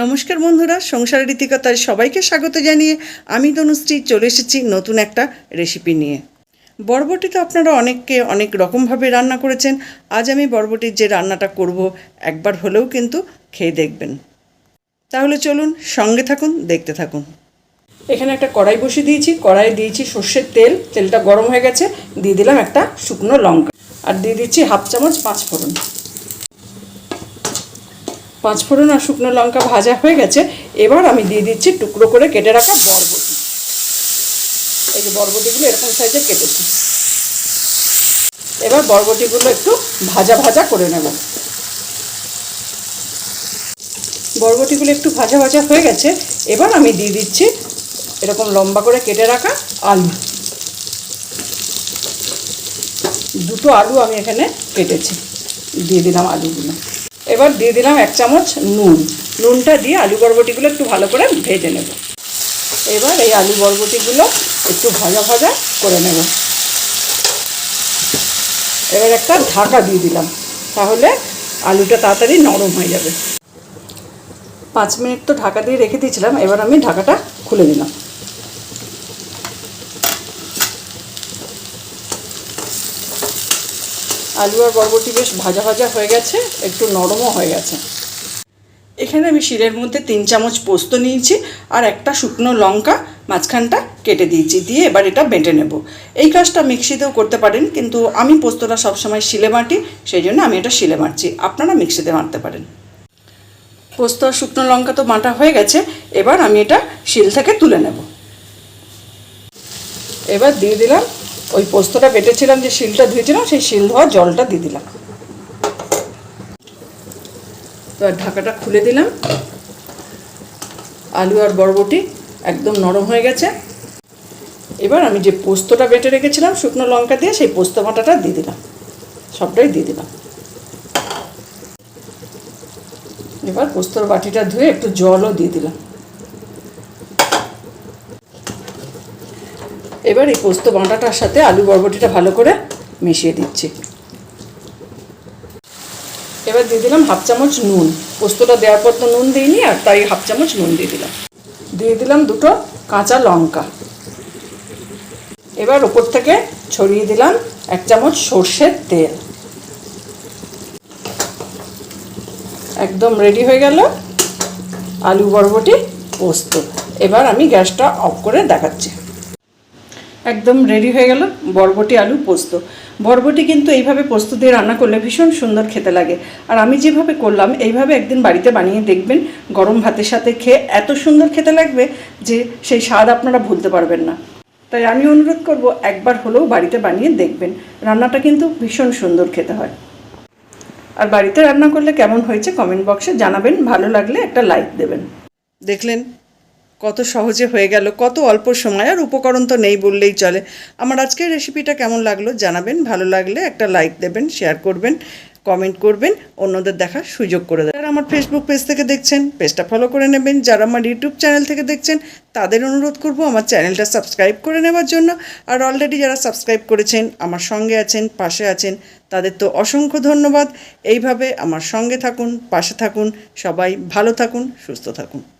নমস্কার বন্ধুরা, সংসার রীতিকতায় সবাইকে স্বাগত জানিয়ে আমি তনুশ্রী চলে এসেছি নতুন একটা রেসিপি নিয়ে। বরবটি তো আপনারা অনেককে অনেক রকমভাবে রান্না করেছেন, আজ আমি বরবটির যে রান্নাটা করব একবার হলেও কিন্তু খেয়ে দেখবেন। তাহলে চলুন সঙ্গে থাকুন, দেখতে থাকুন। এখানে একটা কড়াই বসিয়ে দিয়েছি কড়াই দিয়েছি সর্ষের তেল, তেলটা গরম হয়ে গেছে, দিয়ে দিলাম একটা শুকনো লঙ্কা। আর দিয়ে দিচ্ছি হাফ চামচ পাঁচ ফোড়ন পাঁচ ফোড়ন আর শুকনো লঙ্কা ভাজা হয়ে গেছে, এবার আমি দিয়ে দিচ্ছি টুকরো করে কেটে রাখা বরবটি। এই যে বরবটিগুলো এরকম সাইজে কেটেছি। এবার বরবটিগুলো একটু ভাজা ভাজা করে নেব। বরবটিগুলো একটু ভাজা ভাজা হয়ে গেছে, এবার আমি দিয়ে দিচ্ছি এরকম লম্বা করে কেটে রাখা আলু। দুটো আলু আমি এখানে কেটেছি, দিয়ে দিলাম আলুগুলো। এবার দিয়ে দিলাম এক চামচ নুন। নুনটা দিয়ে আলু বরবটিগুলো একটু ভালো করে ভেজে নেব। এবার এই আলু বরবটিগুলো একটু ভাজা ভাজা করে নেব। এবার একটা ঢাকা দিয়ে দিলাম, তাহলে আলুটা তাড়াতাড়ি নরম হয়ে যাবে। পাঁচ মিনিট তো ঢাকা দিয়ে রেখে দিয়েছিলাম, এবার আমি ঢাকাটা খুলে দিলাম আলু আর বরবটি বেশ ভাজা ভাজা হয়ে গেছে, একটু নরমও হয়ে গেছে। এখানে আমি শিলের মধ্যে তিন চামচ পোস্ত নিয়েছি আর একটা শুকনো লঙ্কা মাঝখানটা কেটে দিয়েছি, দিয়ে এবার এটা বেটে নেব। এই কাজটা মিক্সিতেও করতে পারেন, কিন্তু আমি পোস্তটা সবসময় শিলে বাটি, সেই জন্য আমি এটা শিলে মারছি। আপনারা মিক্সিতে মারতে পারেন। পোস্ত আর শুকনো লঙ্কা তো মাটা হয়ে গেছে, এবার আমি এটা শিল থেকে তুলে নেব। এবার দিয়ে দিলাম ওই পোস্তটা বেটেছিলাম যে শিলটা ধুয়েছিলাম, সেই শিল ধোয়া জলটা দিয়ে দিলাম। তো আর ঢাকাটা খুলে দিলাম। আলু আর বরবটি একদম নরম হয়ে গেছে। এবার আমি যে পোস্তটা বেটে রেখেছিলাম শুকনো লঙ্কা দিয়ে, সেই পোস্ত বাটাটা দিয়ে দিলাম। সবটাই দিয়ে দিলাম। এবার পোস্তর বাটিটা ধুয়ে একটু জলও দিয়ে দিলাম। এবার এই পোস্ত বাঁটাটার সাথে আলু বরবটিটা ভালো করে মিশিয়ে দিচ্ছি। এবার দিয়ে দিলাম হাফ চামচ নুন। পোস্তটা দেওয়ার পর তো নুন দিইনি, আর তাই হাফ চামচ নুন দিয়ে দিলাম। দিয়ে দিলাম দুটো কাঁচা লঙ্কা। এবার ওপর থেকে ছড়িয়ে দিলাম এক চামচ সর্ষের তেল। একদম রেডি হয়ে গেল আলু বরবটি পোস্ত। এবার আমি গ্যাসটা অফ করে দেখাচ্ছি। একদম রেডি হয়ে গেল বরবটি, আলু পোস্ত। বরবটি কিন্তু এইভাবে পোস্ত দিয়ে রান্না করলে ভীষণ সুন্দর খেতে লাগে। আর আমি যেভাবে করলাম, এইভাবে একদিন বাড়িতে বানিয়ে দেখবেন, গরম ভাতের সাথে খেয়ে এত সুন্দর খেতে লাগবে যে সেই স্বাদ আপনারা ভুলতে পারবেন না। তাই আমি অনুরোধ করব, একবার হলেও বাড়িতে বানিয়ে দেখবেন। রান্নাটা কিন্তু ভীষণ সুন্দর খেতে হয়। আর বাড়িতে রান্না করলে কেমন হয়েছে কমেন্ট বক্সে জানাবেন। ভালো লাগলে একটা লাইক দেবেন। দেখলেন কত সহজে হয়ে গেল, কত অল্প সময়, আর উপকরণ তো নেই বললেই চলে। আমার আজকের রেসিপিটা কেমন লাগল জানাবেন, ভালো লাগলে একটা লাইক দেবেন শেয়ার করবেন কমেন্ট করবেন, অন্যদের দেখার সুযোগ করে দেবেন। যারা আমার ফেসবুক পেজ থেকে দেখছেন পেজটা ফলো করে নেবেন। যারা আমার ইউটিউব চ্যানেল থেকে দেখছেন, তাদের অনুরোধ করব আমার চ্যানেলটা সাবস্ক্রাইব করে নেওয়ার জন্য। আর অলরেডি যারা সাবস্ক্রাইব করেছেন, আমার সঙ্গে আছেন, পাশে আছেন, তাদের তো অসংখ্য ধন্যবাদ। এইভাবে আমার সঙ্গে থাকুন, পাশে থাকুন, সবাই ভালো থাকুন, সুস্থ থাকুন।